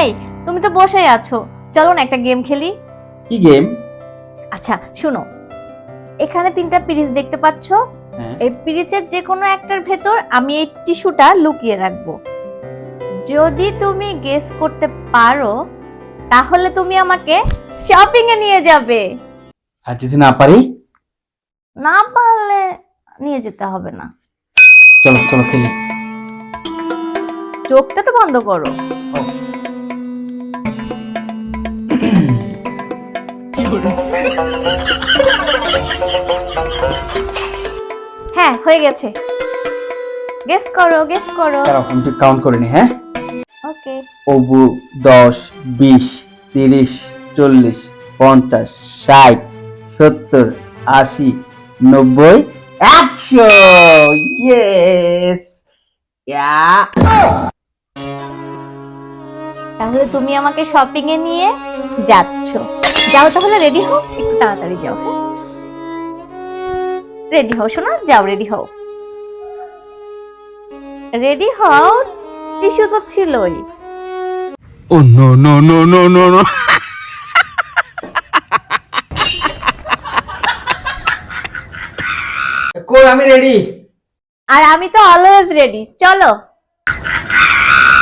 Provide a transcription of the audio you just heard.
এই তুমি তো বসেই আছো। চলো না একটা গেম খেলি। কি গেম? আচ্ছা শুনো। এখানে তিনটা পিরিচ দেখতে পাচ্ছ। হ্যাঁ। এই পিরিচের যে কোনো একটার ভেতর আমি এই টিস্যুটা লুকিয়ে রাখব। যদি তুমি গেস করতে পারো তাহলে তুমি আমাকে শপিং এ নিয়ে যাবে। আর যদি না পারি? না পারলে নিয়ে যেতে হবে না। চলো চলো খেলি। চোখটা তো বন্ধ করো। হ্যাঁ হয়ে গেছে। গেস করো গেস করো। আমি একটু কাউন্ট করে নি হ্যাঁ? ওকে অবু দশ বিশ তিরিশ চল্লিশ পঞ্চাশ ষাট সত্তর আশি নব্বই একশো! ইয়েস তাহলে তুমি আমাকে শপিং এ নিয়ে যাচ্ছ। যাও তাহলে রেডি হও? একটু তাড়াতাড়ি যাও। হ্যাঁ রেডি হও শোনো যাও রেডি হও। রেডি হও টিস্যু তো ছিলই। no no no no no no. কই আমি রেডি আর আমি তো অলওয়েজ রেডি চলো।